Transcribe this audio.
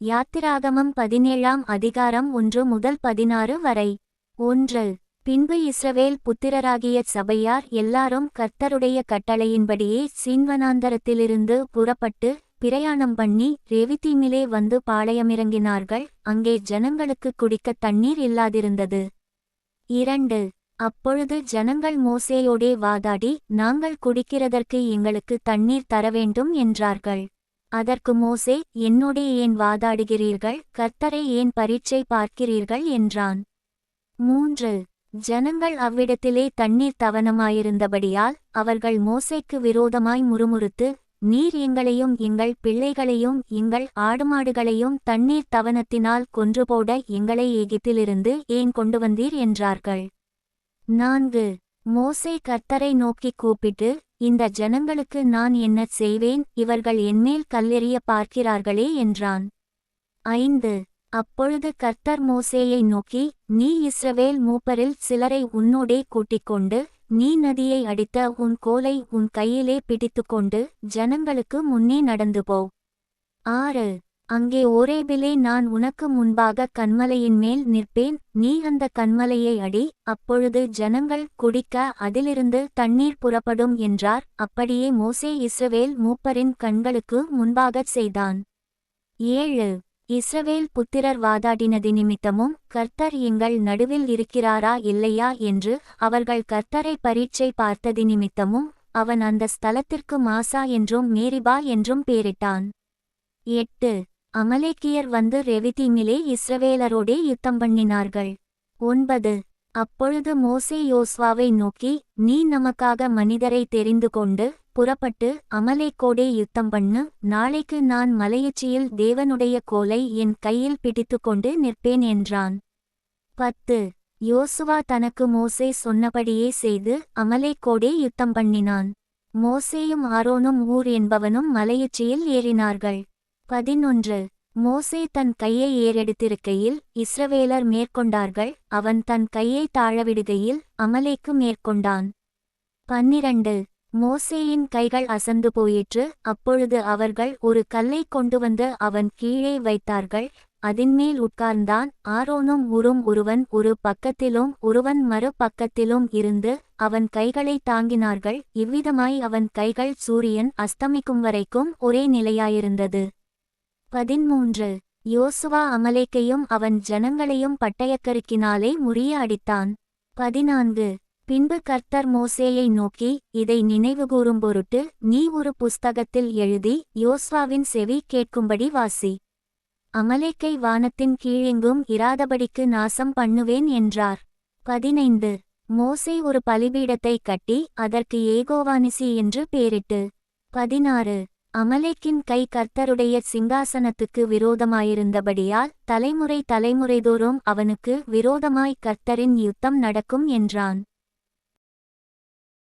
யாத்திராகமம் பதினேழாம் அதிகாரம் ஒன்று முதல் பதினாறு வரை. ஒன்று. பின்பு இஸ்ரவேல் புத்திரராகிய சபையார் எல்லாரும் கர்த்தருடைய கட்டளையின்படியே சீன்வனாந்தரத்திலிருந்து புறப்பட்டு பிரயாணம் பண்ணி ரெவித்தீமிலே வந்து பாளையமிறங்கினார்கள். அங்கே ஜனங்களுக்கு குடிக்க தண்ணீர் இல்லாதிருந்தது. இரண்டு. அப்பொழுது ஜனங்கள் மோசேயோடே வாதாடி நாங்கள் குடிக்கிறதற்கு எங்களுக்கு தண்ணீர் தர வேண்டும் என்றார்கள். அதற்கு மோசே என்னோடே ஏன் வாதாடுகிறீர்கள்? கர்த்தரை ஏன் பரீட்சை பார்க்கிறீர்கள்? என்றான். மூன்று. ஜனங்கள் அவ்விடத்திலே தண்ணீர் தவனமாயிருந்தபடியால் அவர்கள் மோசைக்கு விரோதமாய் முறுமுறுத்து நீர் எங்களையும் எங்கள் பிள்ளைகளையும் எங்கள் ஆடுமாடுகளையும் தண்ணீர் தவனத்தினால் கொன்றுபோட எங்களை எகிப்திலிருந்து ஏன் கொண்டு வந்தீர்? என்றார்கள். நான்கு. மோசை கர்த்தரை நோக்கிக் கூப்பிட்டு இந்த ஜனங்களுக்கு நான் என்ன செய்வேன்? இவர்கள் என்மேல் கல்லெறிய பார்க்கிறார்களே என்றான். ஐந்து. அப்பொழுது கர்த்தர் மோசேயை நோக்கி நீ இஸ்ரவேல் மூப்பரில் சிலரை உன்னோடே கூட்டிக் கொண்டு நீ நதியை அடித்த உன் கோலை உன் கையிலே பிடித்துக்கொண்டு ஜனங்களுக்கு முன்னே நடந்து போ. ஆறு. அங்கே ஓரேபிலே நான் உனக்கு முன்பாக கண்மலையின் மேல் நிற்பேன் நீ அந்த கண்மலையை அடி அப்பொழுது ஜனங்கள் குடிக்க அதிலிருந்து தண்ணீர் புறப்படும் என்றார். அப்படியே மோசே இஸ்ரவேல் மூப்பரின் கண்களுக்கு முன்பாகச் செய்தான். ஏழு. இஸ்ரவேல் புத்திரர் வாதாடினது நிமித்தமும் கர்த்தர் எங்கள் நடுவில் இருக்கிறாரா இல்லையா? என்று அவர்கள் கர்த்தரை பரீட்சை பார்த்தது நிமித்தமும் அவன் அந்த ஸ்தலத்திற்கு மாசா என்றும் மேரிபா என்றும் பேரிட்டான். எட்டு. அமலேக்கியர் வந்து ரெவிதீமிலே இஸ்ரவேலரோடே யுத்தம் பண்ணினார்கள். ஒன்பது. அப்பொழுது மோசே யோஸ்வாவை நோக்கி நீ நமக்காக மனிதரை தெரிந்து கொண்டு புறப்பட்டு அமலேக்கோடே யுத்தம் பண்ணு. நாளைக்கு நான் மலையுச்சியில் தேவனுடைய கோலை என் கையில் பிடித்துக்கொண்டு நிற்பேன் என்றான். பத்து. யோசுவா தனக்கு மோசே சொன்னபடியே செய்து அமலேக்கோடே யுத்தம் பண்ணினான். மோசேயும் ஆரோனும் ஊர் என்பவனும் மலையுச்சியில் ஏறினார்கள். பதினொன்று. மோசே தன் கையை ஏறெடுத்திருக்கையில் இஸ்ரவேலர் மேற்கொண்டார்கள் அவன் தன் கையை தாழவிடுகையில் அமலேக்கு மேற்கொண்டான். பன்னிரண்டு. மோசேயின் கைகள் அசந்து போயிற்று அப்பொழுது அவர்கள் ஒரு கல்லை கொண்டு வந்து அவன் கீழே வைத்தார்கள் அதின்மேல் உட்கார்ந்தான் ஆரோனும் உரும் ஒருவன் ஒரு பக்கத்திலும் ஒருவன் மறு பக்கத்திலும் இருந்து அவன் கைகளை தாங்கினார்கள் இவ்விதமாய் அவன் கைகள் சூரியன் அஸ்தமிக்கும் வரைக்கும் ஒரே நிலையாயிருந்தது. பதிமூன்று யோசுவா அமலேக்கையும் அவன் ஜனங்களையும் பட்டயக்கருக்கினாலே முறிய அடித்தான். பதினான்கு. பின்பு கர்த்தர் மோசேயை நோக்கி இதை நினைவுகூரும் பொருட்டு நீ ஒரு புஸ்தகத்தில் எழுதி யோஸ்வாவின் செவி கேட்கும்படி வாசி. அமலேக்கை வானத்தின் கீழெங்கும் இராதபடிக்கு நாசம் பண்ணுவேன் என்றார். பதினைந்து. மோசே ஒரு பலிபீடத்தை கட்டி அதற்கு ஏகோவானிசி என்று பேரிட்டு. பதினாறு. அமலேக்கின் கை கர்த்தருடைய சிங்காசனத்துக்கு விரோதமாயிருந்தபடியால் தலைமுறை தலைமுறைதோறும் அவனுக்கு விரோதமாய் கர்த்தரின் யுத்தம் நடக்கும் என்றான்.